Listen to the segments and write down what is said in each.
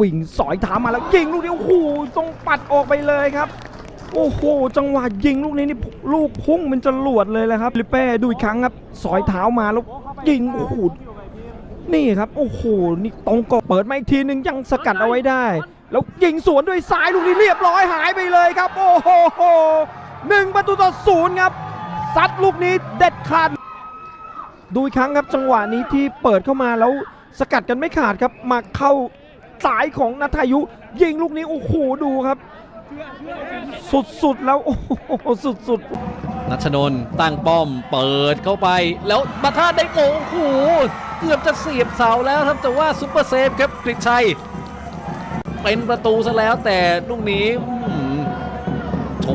วิ่งสอยเท้ามาแล้วยิงลูกนี้โอ้โหต้องปัดออกไปเลยครับ โอ้โห จังหวะยิงลูกนี้นี่ลูกพุ่งเป็นจรวดเลยแหละครับลิเป้ดูอีกครั้งครับ สอยเท้ามาแล้วยิงโอ้โหนี่ครับโอ้โหนี่ตรงกบเปิดมาอีกทีหนึ่งยังสกัดเอาไว้ได้ แล้วยิงสวนด้วยซ้ายลูกนี้เรียบร้อยหายไปเลยครับ โอ้โหหนึ่งประตูต่อศูนย์ครับซัดลูกนี้เด็ดขาดดูอีกครั้งครับจังหวะนี้ที่เปิดเข้ามาแล้วสกัดกันไม่ขาดครับมาเข้า สายของนัทายุ ยิงลูกนี้ โอ้โห ดูครับ สุดๆ แล้วโอ้โหสุดๆ นัชนน์ตั้งป้อมเปิดเข้าไป แล้วบัตท่าได้โอ้โหเกือบจะเสียบเสาแล้วครับแต่ว่าซุปเปอร์เซฟครับกฤษชัย เป็นประตูซะแล้วแต่ลูกนี้โถ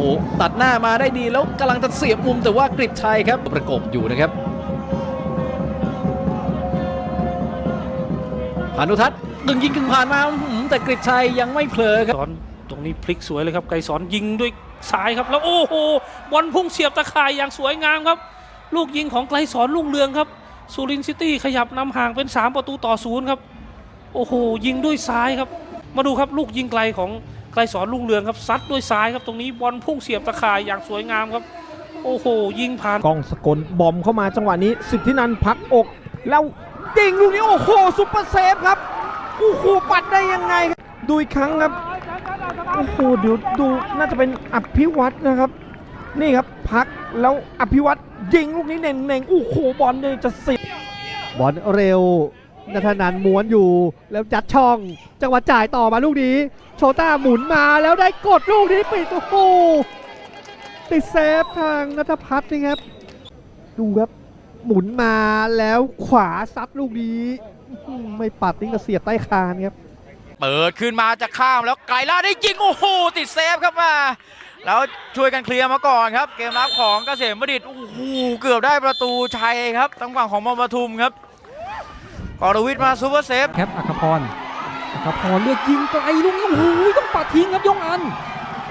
ตัดหน้ามาได้ดีแล้วกำลังจะเสียบมุมแต่ว่ากฤษชัยครับประกบอยู่นะครับพานุทัศน์ ดึงยิงกึ่งผ่านมาอื้อหือแต่กฤษชัยยังไม่เผลอครับสอนตรงนี้พลิกสวยเลยครับไกรสอนยิงด้วยซ้ายครับแล้วโอ้โหบอลพุ่งเสียบตะข่ายอย่างสวยงามครับ ลูกยิงของไกรสอนลุ่งเรืองครับสุรินทร์ซิตี้ขยับนำห่างเป็น 3 ประตูต่อศูนย์ครับโอ้โหยิงด้วยซ้ายครับ มาดูครับลูกยิงไกลของไกรสอนลุ่งเรืองครับซัดด้วยซ้ายครับตรงนี้บอลพุ่งเสียบตะข่ายอย่างสวยงามครับ โอ้โห ยิงผ่านกล้องสกลบอมเข้ามาจังหวะนี้สิทธินันท์พักอก แล้วยิงลูกนี้โอ้โหซุปเปอร์เซฟครับ โอ้โหปัดได้ยังไงครับดูอีกครั้งครับโอ้โหเดี๋ยวดูน่าจะเป็นอภิวัตนะครับ นี่ครับพักแล้วอภิวัตยิงลูกนี้เน่งๆโอ้โหบอลเนี่ยจะเสิบอลเร็วนัทนันม้วนอยู่แล้วจัดช่องจังหวะจ่ายต่อมาลูกนี้ โชต้าหมุนมาแล้วได้กดลูกนี้ปิดโอ้โหติดเซฟทางนัทพัฒน์นะครับ ดูครับหมุนมาแล้วขวาซัดลูกนี้ ไม่ปัดนี่ก็เสียบใต้คานครับ เปิดขึ้นมาจะข้ามแล้วไกลล่าได้ยิง โอ้โห ติดเซฟครับมา แล้วช่วยกันเคลียร์มาก่อนครับ เกมรับของเกษมบัณฑิตโอ้โห เกือบได้ประตูชัยครับทางฝั่งของมอมปทุมครับกรวิทย์มาซูเปอร์เซฟครับอัครพรอัครพรเลือกยิงไกลลูกนี้โอ้โหต้องปัดทิ้งครับยงอัน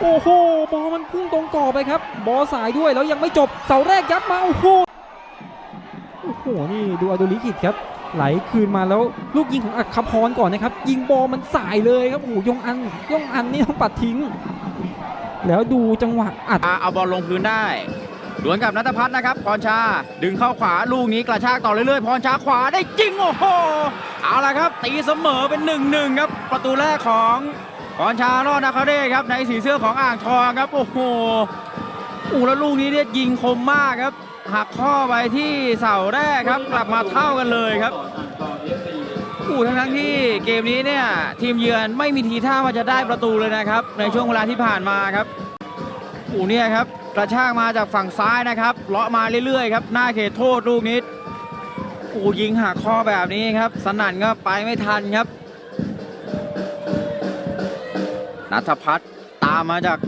โอ้โห บอลมันพุ่งตรงกรอบไปครับ บอลสายด้วยแล้วยังไม่จบ เสาแรกยัดมา โอ้โห โอ้โห นี่ดูอโดลิกิตครับ ไหลคืนมาแล้วลูกยิงของอัคพรก่อนนะครับ ยิงบอลมันสายเลยครับโอ้โหยงอันยงอันนี่ต้องปัดทิ้ง แล้วดูจังหวะอัดเอาบอลลงพื้นได้ดวลกับนัทพัฒน์นะครับพรชาดึงเข้าขวาลูกนี้กระชากต่อเรื่อยๆพรชาขวาได้จริงโอ้โหเอาละครับ ตีเสมอเป็น1นหนึ่งครับ ประตูแรกของพรชารอดนาคาเร่ครับในสีเสื้อของอ่างทองครับโอ้โห อู้แล้วลูกนี้เนี่ยยิงคมมากครับ หักข้อไปที่เสาแรกครับ กลับมาเท่ากันเลยครับอู้ทั้งทั้งที่เกมนี้เนี่ยทีมเยือนไม่มีทีท่าว่าจะได้ประตูเลยนะครับ ในช่วงเวลาที่ผ่านมาครับอูเนี่ยครับกระชากมาจากฝั่งซ้ายนะครับเลาะมาเรื่อยๆครับหน้าเขตโทษลูกนี้อูยิงหักข้อแบบนี้ครับ สนั่นก็ไปไม่ทันครับนัทพัฒน์ตามมาจาก